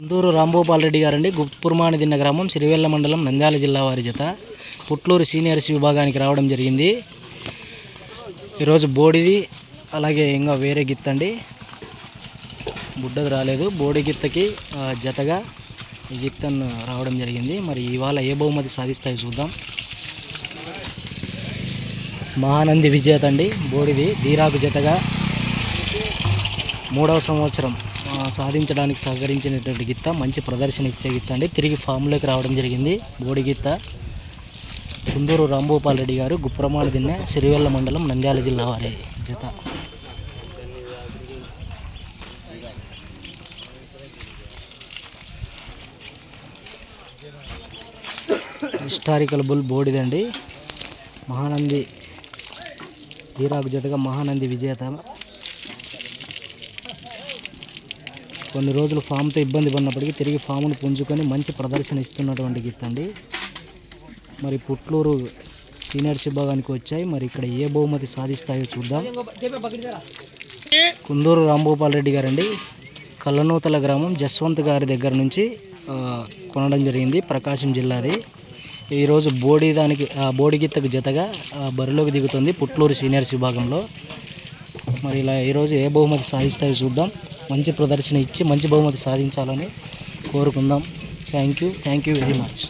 కుందూరు రాంభూపాల్ రెడ్డి గారండి. గుప్పుర్మాని దిన్న గ్రామం సిరివెల్ల మండలం నంద్యాల జిల్లా వారి జత. పుట్లూరు సీనియర్స్ విభాగానికి రావడం జరిగింది. ఈరోజు బోడిది అలాగే ఇంకా వేరే గిత్త అండి. బుడ్డది రాలేదు. బోడి గిత్తకి జతగా ఈ గిత్తను రావడం జరిగింది. మరి ఇవాళ ఏ బహుమతి సాధిస్తాయో చూద్దాం. మహానంది విజేత అండి బోడిది. ధీరాకు జతగా మూడవ సంవత్సరం. సాధించడానికి సహకరించినటువంటి గిత్త మంచి ప్రదర్శన ఇచ్చే గిత్త అండి. తిరిగి ఫామ్లోకి రావడం జరిగింది. బోడి గిత్త కుందూరు రాంభూపాల్ రెడ్డి గారు గుప్రమాణ దిన్నె సిరివెల్ల మండలం నంద్యాల జిల్లా వారి జత. హిస్టారికల్ బుల్ బోడిదండి. మహానంది ఈరాకు జతగా మహానంది విజేత కొన్ని రోజులు ఫామ్తో ఇబ్బంది పడినప్పటికీ తిరిగి ఫామ్ను పుంజుకొని మంచి ప్రదర్శన ఇస్తున్నటువంటి గిత్త అండి. మరి పుట్లూరు సీనియర్స్ విభాగానికి వచ్చాయి. మరి ఇక్కడ ఏ బహుమతి సాధిస్తాయో చూద్దాం. కుందూరు రాంభూపాల్ రెడ్డి గారండి. కల్లనూతల గ్రామం జస్వంత్ గారి దగ్గర నుంచి కొనడం జరిగింది. ప్రకాశం జిల్లాది. ఈరోజు బోడి దానికి బోడి జతగా బరిలోకి దిగుతుంది పుట్లూరు సీనియర్స్ విభాగంలో మరి ఇలా ఈరోజు ఏ బహుమతి సాధిస్తాయో చూద్దాం. మంచి ప్రదర్శన ఇచ్చి మంచి బహుమతి సాధించాలని కోరుకుందాం. Thank you thank you very much